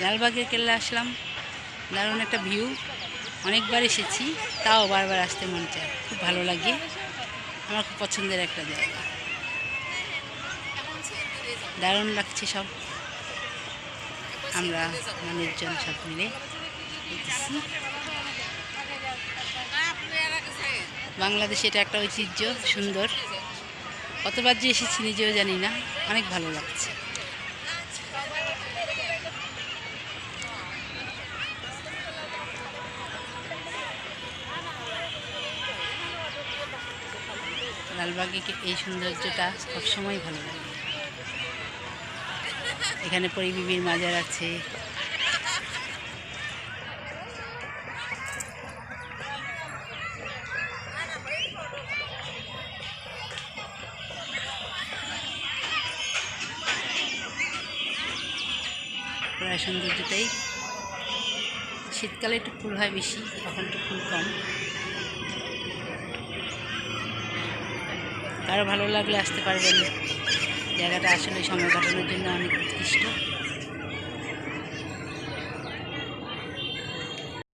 লালবাগের কেল্লা আসলাম। দারুণ একটা ভিউ অনেকবার এসেছি, তাও বারবার আসতে মন চায়। খুব ভালো লাগে। আমার খুব পছন্দের একটা জায়গা। দারুণ লাগছে সব। আমরা মানুষজন সব মিলে। বাংলাদেশে এটা একটা ঐতিহ্য, সুন্দর। কতবার যে এসেছি নিজেও জানি না। অনেক ভালো লাগছে। লালবাগে কে- এই সৌন্দর্যটা সবসময় ভালো লাগে। এখানে পরিবিবির মাজার আছে। প্রায় সৌন্দর্যটাই। শীতকালে একটু ফুল হয় বেশি এখন একটু ফুল কম। কারও ভালো লাগলে আসতে পারবেন। জায়গাটা আসলে সময় কাটানোর জন্য অনেক উৎকৃষ্ট।